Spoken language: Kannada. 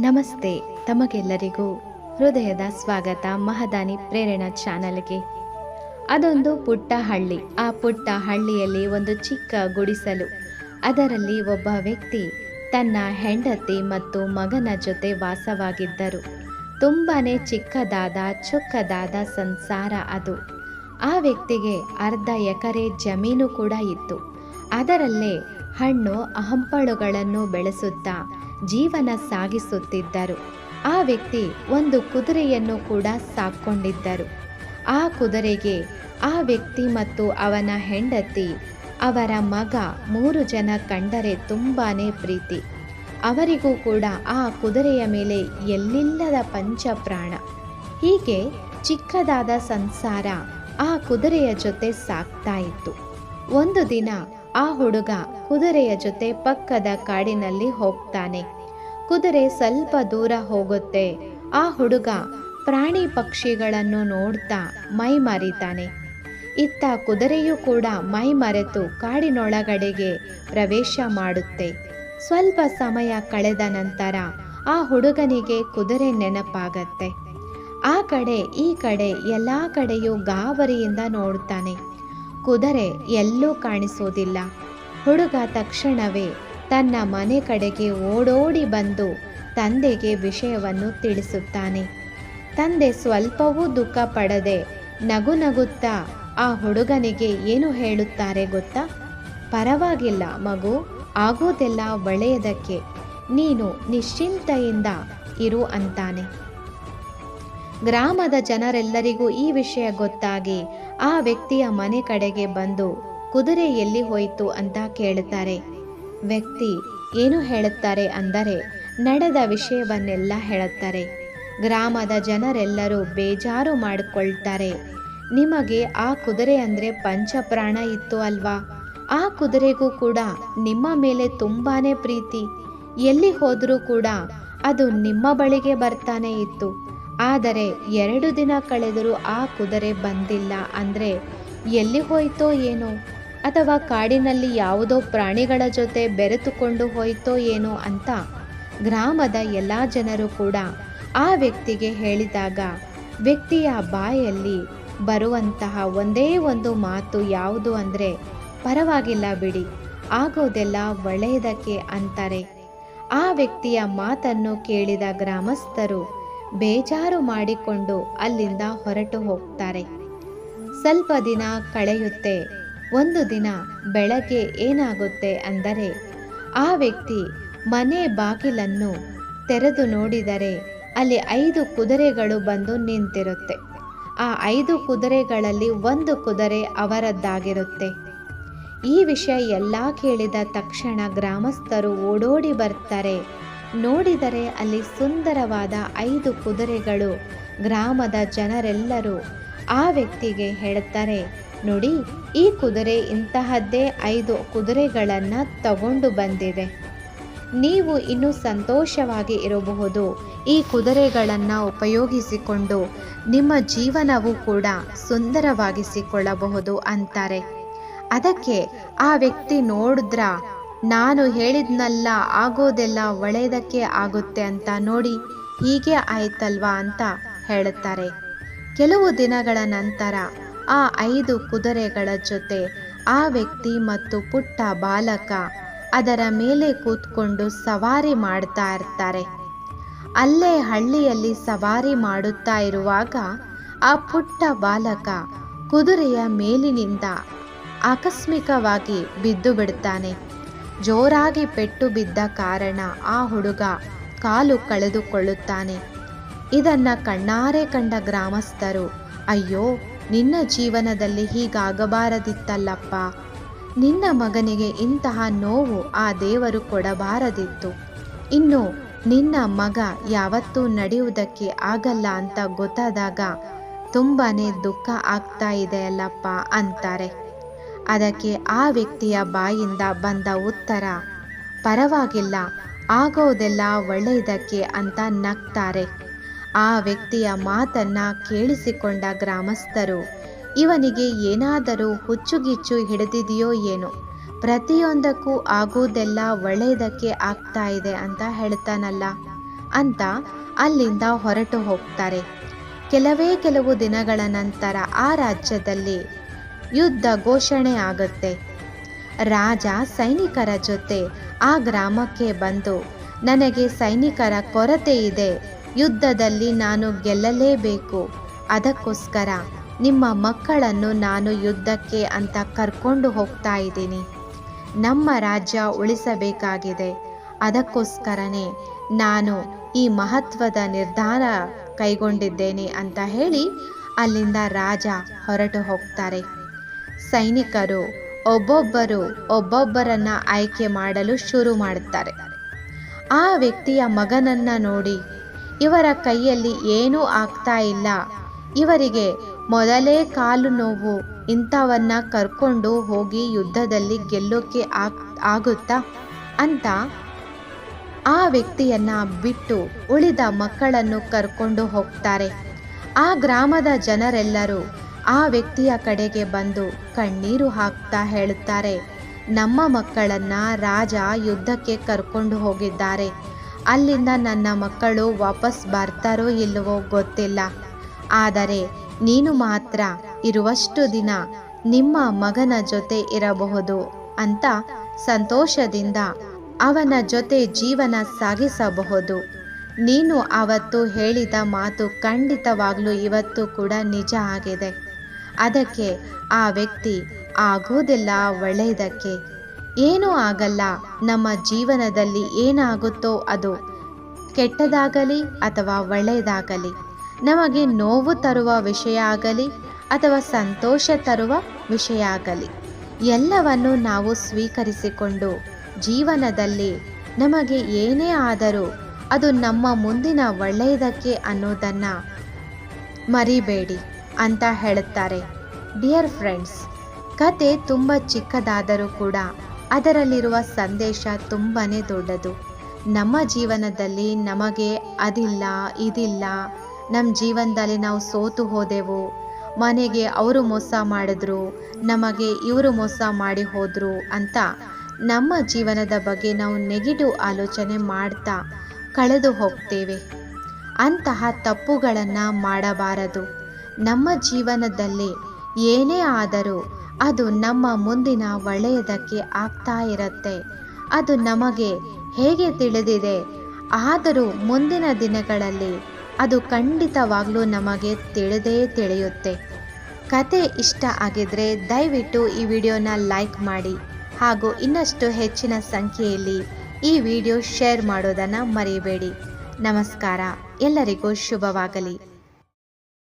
ನಮಸ್ತೆ ತಮಗೆಲ್ಲರಿಗೂ ಹೃದಯದ ಸ್ವಾಗತ ಮಹದಾನಿ ಪ್ರೇರಣಾ ಚಾನಲ್ಗೆ. ಅದೊಂದು ಪುಟ್ಟ ಹಳ್ಳಿ. ಆ ಪುಟ್ಟ ಹಳ್ಳಿಯಲ್ಲಿ ಒಂದು ಚಿಕ್ಕ ಗುಡಿಸಲು. ಅದರಲ್ಲಿ ಒಬ್ಬ ವ್ಯಕ್ತಿ ತನ್ನ ಹೆಂಡತಿ ಮತ್ತು ಮಗನ ಜೊತೆ ವಾಸವಾಗಿದ್ದರು. ತುಂಬಾ ಚಿಕ್ಕದಾದ, ಚೊಕ್ಕದಾದ ಸಂಸಾರ ಅದು. ಆ ವ್ಯಕ್ತಿಗೆ ಅರ್ಧ ಎಕರೆ ಜಮೀನು ಕೂಡ ಇತ್ತು. ಅದರಲ್ಲೇ ಹಣ್ಣು ಹಂಪಳುಗಳನ್ನು ಬೆಳೆಸುತ್ತಾ ಜೀವನ ಸಾಗಿಸುತ್ತಿದ್ದರು. ಆ ವ್ಯಕ್ತಿ ಒಂದು ಕುದುರೆಯನ್ನು ಕೂಡ ಸಾಕೊಂಡಿದ್ದರು ಆ ಕುದುರೆಗೆ ಆ ವ್ಯಕ್ತಿ ಮತ್ತು ಅವನ ಹೆಂಡತಿ, ಅವರ ಮಗ ಮೂರು ಜನ ಕಂಡರೆ ತುಂಬಾ ಪ್ರೀತಿ. ಅವರಿಗೂ ಕೂಡ ಆ ಕುದುರೆಯ ಮೇಲೆ ಎಲ್ಲಿಲ್ಲದ ಪಂಚಪ್ರಾಣ. ಹೀಗೆ ಚಿಕ್ಕದಾದ ಸಂಸಾರ ಆ ಕುದುರೆಯ ಜೊತೆ ಸಾಕ್ತಾ ಇತ್ತು. ಒಂದು ದಿನ ಆ ಹುಡುಗ ಕುದುರೆಯ ಜೊತೆ ಪಕ್ಕದ ಕಾಡಿನಲ್ಲಿ ಹೋಗ್ತಾನೆ. ಕುದುರೆ ಸ್ವಲ್ಪ ದೂರ ಹೋಗುತ್ತೆ. ಆ ಹುಡುಗ ಪ್ರಾಣಿ ಪಕ್ಷಿಗಳನ್ನು ನೋಡ್ತಾ ಮೈ ಮರಿತಾನೆ. ಇತ್ತ ಕುದುರೆಯೂ ಕೂಡ ಮೈ ಮರೆತು ಕಾಡಿನೊಳಗಡೆಗೆ ಪ್ರವೇಶ ಮಾಡುತ್ತೆ. ಸ್ವಲ್ಪ ಸಮಯ ಕಳೆದ ನಂತರ ಆ ಹುಡುಗನಿಗೆ ಕುದುರೆ ನೆನಪಾಗತ್ತೆ. ಆ ಕಡೆ, ಈ ಕಡೆ, ಎಲ್ಲ ಕಡೆಯೂ ಗಾಬರಿಯಿಂದ ನೋಡ್ತಾನೆ. ಕುದುರೆ ಎಲ್ಲೂ ಕಾಣಿಸೋದಿಲ್ಲ. ಹುಡುಗ ತಕ್ಷಣವೇ ತನ್ನ ಮನೆ ಕಡೆಗೆ ಓಡೋಡಿ ಬಂದು ತಂದೆಗೆ ವಿಷಯವನ್ನು ತಿಳಿಸುತ್ತಾನೆ. ತಂದೆ ಸ್ವಲ್ಪವೂ ದುಃಖ ಪಡದೆ ನಗು ನಗುತ್ತಾ ಆ ಹುಡುಗನಿಗೆ ಏನು ಹೇಳುತ್ತಾರೆ ಗೊತ್ತಾ? ಪರವಾಗಿಲ್ಲ ಮಗು, ಆಗೋದೆಲ್ಲ ಒಳ್ಳೆಯದಕ್ಕೆ. ನೀನು ನಿಶ್ಚಿಂತೆಯಿಂದ ಇರು ಅಂತಾನೆ. ಗ್ರಾಮದ ಜನರೆಲ್ಲರಿಗೂ ಈ ವಿಷಯ ಗೊತ್ತಾಗಿ ಆ ವ್ಯಕ್ತಿಯ ಮನೆ ಕಡೆಗೆ ಬಂದು ಕುದುರೆ ಎಲ್ಲಿ ಹೋಯಿತು ಅಂತ ಕೇಳುತ್ತಾರೆ. ವ್ಯಕ್ತಿ ಏನು ಹೇಳುತ್ತಾರೆ ಅಂದರೆ ನಡೆದ ವಿಷಯವನ್ನೆಲ್ಲ ಹೇಳುತ್ತಾರೆ. ಗ್ರಾಮದ ಜನರೆಲ್ಲರೂ ಬೇಜಾರು ಮಾಡಿಕೊಳ್ತಾರೆ. ನಿಮಗೆ ಆ ಕುದುರೆ ಅಂದರೆ ಪಂಚಪ್ರಾಣ ಇತ್ತು ಅಲ್ವಾ? ಆ ಕುದುರೆಗೂ ಕೂಡ ನಿಮ್ಮ ಮೇಲೆ ತುಂಬಾನೇ ಪ್ರೀತಿ. ಎಲ್ಲಿ ಹೋದರೂ ಕೂಡ ಅದು ನಿಮ್ಮ ಬಳಿಗೆ ಬರ್ತಾನೆ ಇತ್ತು. ಆದರೆ ಎರಡು ದಿನ ಕಳೆದರೂ ಆ ಕುದುರೆ ಬಂದಿಲ್ಲ ಅಂದರೆ ಎಲ್ಲಿ ಹೋಯ್ತೋ ಏನೋ? ಅಥವಾ ಕಾಡಿನಲ್ಲಿ ಯಾವುದೋ ಪ್ರಾಣಿಗಳ ಜೊತೆ ಬೆರೆತುಕೊಂಡು ಹೋಯ್ತೋ ಏನೋ ಅಂತ ಗ್ರಾಮದ ಎಲ್ಲ ಜನರು ಕೂಡ ಆ ವ್ಯಕ್ತಿಗೆ ಹೇಳಿದಾಗ ವ್ಯಕ್ತಿಯ ಬಾಯಲ್ಲಿ ಬರುವಂತಹ ಒಂದೇ ಒಂದು ಮಾತು ಯಾವುದು ಅಂದರೆ, ಪರವಾಗಿಲ್ಲ ಬಿಡಿ, ಆಗೋದೆಲ್ಲ ಒಳ್ಳೆಯದಕ್ಕೆ ಅಂತಾರೆ. ಆ ವ್ಯಕ್ತಿಯ ಮಾತನ್ನು ಕೇಳಿದ ಗ್ರಾಮಸ್ಥರು ಬೇಜಾರು ಮಾಡಿಕೊಂಡು ಅಲ್ಲಿಂದ ಹೊರಟು ಹೋಗ್ತಾರೆ. ಸ್ವಲ್ಪ ದಿನ ಕಳೆಯುತ್ತೆ. ಒಂದು ದಿನ ಬೆಳಗ್ಗೆ ಏನಾಗುತ್ತೆ ಅಂದರೆ ಆ ವ್ಯಕ್ತಿ ಮನೆ ಬಾಗಿಲನ್ನು ತೆರೆದು ನೋಡಿದರೆ ಅಲ್ಲಿ ಐದು ಕುದುರೆಗಳು ಬಂದು ನಿಂತಿರುತ್ತೆ. ಆ ಐದು ಕುದುರೆಗಳಲ್ಲಿ ಒಂದು ಕುದುರೆ ಅವರದ್ದಾಗಿರುತ್ತೆ. ಈ ವಿಷಯ ಎಲ್ಲ ಕೇಳಿದ ತಕ್ಷಣ ಗ್ರಾಮಸ್ಥರು ಓಡೋಡಿ ಬರ್ತಾರೆ. ನೋಡಿದರೆ ಅಲ್ಲಿ ಸುಂದರವಾದ ಐದು ಕುದುರೆಗಳು ಗ್ರಾಮದ ಜನರೆಲ್ಲರೂ ಆ ವ್ಯಕ್ತಿಗೆ ಹೇಳುತ್ತಾರೆ ನೋಡಿ, ಈ ಕುದುರೆ ಇಂತಹದ್ದೇ ಐದು ಕುದುರೆಗಳನ್ನು ತಗೊಂಡು ಬಂದಿದೆ. ನೀವು ಇನ್ನೂ ಸಂತೋಷವಾಗಿ ಇರಬಹುದು. ಈ ಕುದುರೆಗಳನ್ನು ಉಪಯೋಗಿಸಿಕೊಂಡು ನಿಮ್ಮ ಜೀವನವೂ ಕೂಡ ಸುಂದರವಾಗಿಸಿಕೊಳ್ಳಬಹುದು ಅಂತಾರೆ. ಅದಕ್ಕೆ ಆ ವ್ಯಕ್ತಿ ನೋಡಿದ್ರ, ನಾನು ಹೇಳಿದ್ನಲ್ಲ, ಆಗೋದೆಲ್ಲ ಒಳ್ಳೆಯದಕ್ಕೆ ಆಗುತ್ತೆ ಅಂತ ನೋಡಿ, ಹೀಗೆ ಆಯ್ತಲ್ವಾ? ಅಂತ ಹೇಳುತ್ತಾರೆ. ಕೆಲವು ದಿನಗಳ ನಂತರ ಆ ಐದು ಕುದುರೆಗಳ ಜೊತೆ, ಆ ವ್ಯಕ್ತಿ ಮತ್ತು ಪುಟ್ಟ ಬಾಲಕ ಅದರ ಮೇಲೆ ಕೂತ್ಕೊಂಡು ಸವಾರಿ ಮಾಡ್ತಾ ಇರ್ತಾರೆ. ಅಲ್ಲೇ ಹಳ್ಳಿಯಲ್ಲಿ ಸವಾರಿ ಮಾಡುತ್ತಾ ಇರುವಾಗ ಆ ಪುಟ್ಟ ಬಾಲಕ ಕುದುರೆಯ ಮೇಲಿನಿಂದ ಆಕಸ್ಮಿಕವಾಗಿ ಬಿದ್ದು ಬಿಡ್ತಾನೆ. ಜೋರಾಗಿ ಪೆಟ್ಟು ಬಿದ್ದ ಕಾರಣ ಆ ಹುಡುಗ ಕಾಲು ಕಳೆದುಕೊಳ್ಳುತ್ತಾನೆ. ಇದನ್ನು ಕಣ್ಣಾರೆ ಕಂಡ ಗ್ರಾಮಸ್ಥರು, ಅಯ್ಯೋ ನಿನ್ನ ಜೀವನದಲ್ಲಿ ಹೀಗಾಗಬಾರದಿತ್ತಲ್ಲಪ್ಪ. ನಿನ್ನ ಮಗನಿಗೆ ಇಂತಹ ನೋವು ಆ ದೇವರು ಕೊಡಬಾರದಿತ್ತು. ಇನ್ನು ನಿನ್ನ ಮಗ ಯಾವತ್ತೂ ನಡೆಯುವುದಕ್ಕೆ ಆಗಲ್ಲ ಅಂತ ಗೊತ್ತಾದಾಗ ತುಂಬಾ ದುಃಖ ಆಗ್ತಾ ಇದೆ ಅಲ್ಲಪ್ಪ ಅಂತಾರೆ. ಅದಕ್ಕೆ ಆ ವ್ಯಕ್ತಿಯ ಬಾಯಿಂದ ಬಂದ ಉತ್ತರ, ಪರವಾಗಿಲ್ಲ, ಆಗೋದೆಲ್ಲ ಒಳ್ಳೆಯದಕ್ಕೆ ಅಂತ ನಗ್ತಾರೆ. ಆ ವ್ಯಕ್ತಿಯ ಮಾತನ್ನ ಕೇಳಿಸಿಕೊಂಡ ಗ್ರಾಮಸ್ಥರು, ಇವನಿಗೆ ಏನಾದರೂ ಹುಚ್ಚುಗಿಚ್ಚು ಹಿಡಿದಿದೆಯೋ ಏನೋ, ಪ್ರತಿಯೊಂದಕ್ಕೂ ಆಗುವುದೆಲ್ಲ ಒಳ್ಳೆಯದಕ್ಕೆ ಆಗ್ತಾ ಇದೆ ಅಂತ ಹೇಳ್ತಾನಲ್ಲ ಅಂತ ಅಲ್ಲಿಂದ ಹೊರಟು ಹೋಗ್ತಾರೆ. ಕೆಲವೇ ಕೆಲವು ದಿನಗಳ ನಂತರ ಆ ರಾಜ್ಯದಲ್ಲಿ ಯುದ್ಧ ಘೋಷಣೆ ಆಗುತ್ತೆ. ರಾಜ ಸೈನಿಕರ ಜೊತೆ ಆ ಗ್ರಾಮಕ್ಕೆ ಬಂದು, ನನಗೆ ಸೈನಿಕರ ಕೊರತೆ ಇದೆ ಯುದ್ಧದಲ್ಲಿ ನಾನು ಗೆಲ್ಲಲೇಬೇಕು. ಅದಕ್ಕೋಸ್ಕರ ನಿಮ್ಮ ಮಕ್ಕಳನ್ನು ನಾನು ಯುದ್ಧಕ್ಕೆ ಅಂತ ಕರ್ಕೊಂಡು ಹೋಗ್ತಾ ಇದ್ದೀನಿ. ನಮ್ಮ ರಾಜ್ಯ ಉಳಿಸಬೇಕಾಗಿದೆ. ಅದಕ್ಕೋಸ್ಕರನೇ ನಾನು ಈ ಮಹತ್ವದ ನಿರ್ಧಾರ ಕೈಗೊಂಡಿದ್ದೇನೆ ಅಂತ ಹೇಳಿ ಅಲ್ಲಿಂದ ರಾಜ ಹೊರಟು ಹೋಗ್ತಾರೆ. ಸೈನಿಕರು ಒಬ್ಬೊಬ್ಬರು ಒಬ್ಬೊಬ್ಬರನ್ನ ಆಯ್ಕೆ ಮಾಡಲು ಶುರು ಮಾಡುತ್ತಾರೆ ಆ ವ್ಯಕ್ತಿಯ ಮಗನನ್ನ ನೋಡಿ ಇವರ ಕೈಯಲ್ಲಿ ಏನೂ ಆಗ್ತಾ ಇಲ್ಲ. ಇವರಿಗೆ ಮೊದಲೇ ಕಾಲು ನೋವು, ಇಂಥವನ್ನ ಕರ್ಕೊಂಡು ಹೋಗಿ ಯುದ್ಧದಲ್ಲಿ ಗೆಲ್ಲೋಕೆ ಆಗ್, ಆಗುತ್ತಾ? ಅಂತ ಆ ವ್ಯಕ್ತಿಯನ್ನ ಬಿಟ್ಟು ಉಳಿದ ಮಕ್ಕಳನ್ನು ಕರ್ಕೊಂಡು ಹೋಗ್ತಾರೆ. ಆ ಗ್ರಾಮದ ಜನರೆಲ್ಲರೂ ಆ ವ್ಯಕ್ತಿಯ ಕಡೆಗೆ ಬಂದು ಕಣ್ಣೀರು ಹಾಕ್ತಾ ಹೇಳುತ್ತಾರೆ, ನಮ್ಮ ಮಕ್ಕಳನ್ನ ರಾಜ ಯುದ್ಧಕ್ಕೆ ಕರ್ಕೊಂಡು ಹೋಗಿದ್ದಾರೆ. ಅಲ್ಲಿಂದ ನನ್ನ ಮಕ್ಕಳು ವಾಪಸ್ ಬರ್ತಾರೋ ಇಲ್ಲವೋ ಗೊತ್ತಿಲ್ಲ. ಆದರೆ ನೀನು ಮಾತ್ರ ಇರುವಷ್ಟು ದಿನ ನಿಮ್ಮ ಮಗನ ಜೊತೆ ಇರಬಹುದು ಅಂತ ಸಂತೋಷದಿಂದ ಅವನ ಜೊತೆ ಜೀವನ ಸಾಗಿಸಬಹುದು. ನೀನು ಅವತ್ತು ಹೇಳಿದ ಮಾತು ಖಂಡಿತವಾಗ್ಲೂ ಇವತ್ತು ಕೂಡ ನಿಜ ಆಗಿದೆ. ಅದಕ್ಕೆ ಆ ವ್ಯಕ್ತಿ ಆಗೋದಿಲ್ಲ ಒಳ್ಳೆಯದಕ್ಕೆ. ಏನೂ ಆಗಲ್ಲ. ನಮ್ಮ ಜೀವನದಲ್ಲಿ ಏನಾಗುತ್ತೋ ಅದು ಕೆಟ್ಟದಾಗಲಿ ಅಥವಾ ಒಳ್ಳೆಯದಾಗಲಿ. ನಮಗೆ ನೋವು ತರುವ ವಿಷಯ ಆಗಲಿ ಅಥವಾ ಸಂತೋಷ ತರುವ ವಿಷಯ ಆಗಲಿ. ಎಲ್ಲವನ್ನು ನಾವು ಸ್ವೀಕರಿಸಿಕೊಂಡು ಜೀವನದಲ್ಲಿ ನಮಗೆ ಏನೇ ಆದರೂ ಅದು ನಮ್ಮ ಮುಂದಿನ ಒಳ್ಳೆಯದಕ್ಕೆ ಅನ್ನೋದನ್ನು ಮರಿಬೇಡಿ ಅಂತ ಹೇಳುತ್ತಾರೆ. ಡಿಯರ್ ಫ್ರೆಂಡ್ಸ್, ಕತೆ ತುಂಬ ಚಿಕ್ಕದಾದರೂ ಕೂಡ ಅದರಲ್ಲಿರುವ ಸಂದೇಶ ತುಂಬಾ ದೊಡ್ಡದು. ನಮ್ಮ ಜೀವನದಲ್ಲಿ ನಮಗೆ ಅದಿಲ್ಲ, ಇದಿಲ್ಲ. ನಮ್ಮ ಜೀವನದಲ್ಲಿ ನಾವು ಸೋತು ಹೋದೆವು. ಮನೆಗೆ ಅವರು ಮೋಸ ಮಾಡಿದ್ರು, ನಮಗೆ ಇವರು ಮೋಸ ಮಾಡಿ ಹೋದರು ಅಂತ ನಮ್ಮ ಜೀವನದ ಬಗ್ಗೆ ನಾವು ನೆಗೆಟಿವ್ ಆಲೋಚನೆ ಮಾಡ್ತಾ ಕಳೆದು ಹೋಗ್ತೇವೆ. ಅಂತಹ ತಪ್ಪುಗಳನ್ನು ಮಾಡಬಾರದು. ನಮ್ಮ ಜೀವನದಲ್ಲಿ ಏನೇ ಆದರೂ ಅದು ನಮ್ಮ ಮುಂದಿನ ಒಳ್ಳೆಯದಕ್ಕೆ ಆಗ್ತಾ ಇರುತ್ತೆ. ಅದು ನಮಗೆ ಹೇಗೆ ತಿಳಿದಿದೆ? ಆದರೂ ಮುಂದಿನ ದಿನಗಳಲ್ಲಿ ಅದು ಖಂಡಿತವಾಗಲೂ ನಮಗೆ ತಿಳಿದೇ ತಿಳಿಯುತ್ತೆ. ಕತೆ ಇಷ್ಟ ಆಗಿದ್ರೆ ದಯವಿಟ್ಟು ಈ ವಿಡಿಯೋನ ಲೈಕ್ ಮಾಡಿ ಹಾಗೂ ಇನ್ನಷ್ಟು ಹೆಚ್ಚಿನ ಸಂಖ್ಯೆಯಲ್ಲಿ ಈ ವಿಡಿಯೋ ಶೇರ್ ಮಾಡೋದನ್ನು ಮರೆಯಬೇಡಿ ನಮಸ್ಕಾರ. ಎಲ್ಲರಿಗೂ ಶುಭವಾಗಲಿ.